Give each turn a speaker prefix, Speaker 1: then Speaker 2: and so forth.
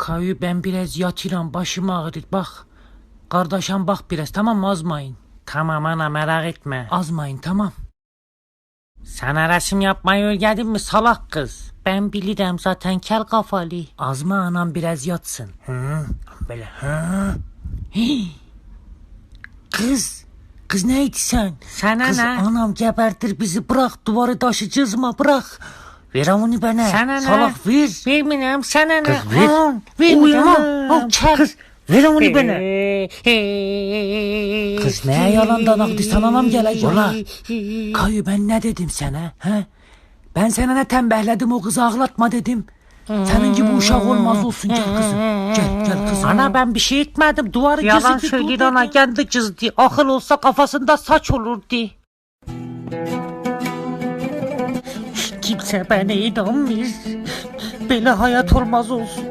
Speaker 1: Kayu ben biraz yatıram başım ağrır bak. Kardeşim bak biraz tamam mı azmayın. Tamam ana merak etme. Azmayın tamam. Sana resim yapmayı öğrendin mi salak kız? Ben bilirim zaten kel kafalı. Azma anam biraz yatsın. Hı, böyle hı. Hii. Kız. Kız neydi sen?
Speaker 2: Sana
Speaker 1: Kız
Speaker 2: ne?
Speaker 1: anam gebertir bizi bırak duvarı taşı cızma bırak. Ver onu bana.
Speaker 2: Sana ne?
Speaker 1: Salak ver.
Speaker 2: Vermiyorum sana ne?
Speaker 1: Kız ver.
Speaker 2: Aman.
Speaker 1: Uyan.
Speaker 2: Al, kel.
Speaker 1: Kız ver onu bana.
Speaker 2: Kız
Speaker 1: ne yalandan aktı sana nam gelecek ola. Kayu ben ne dedim sana he? Ben sana ne tembehledim o kızı ağlatma dedim. Senin gibi uşak olmaz olsun gel kızım. Gel gel kızım.
Speaker 2: Ana ben bir şey etmedim. Duvarı
Speaker 1: Yalan
Speaker 2: Dur ana, kendi cızdı. Akıl olsa kafasında saç olurdu. Kimse bana inanmıyor. Böyle hayat olmaz olsun.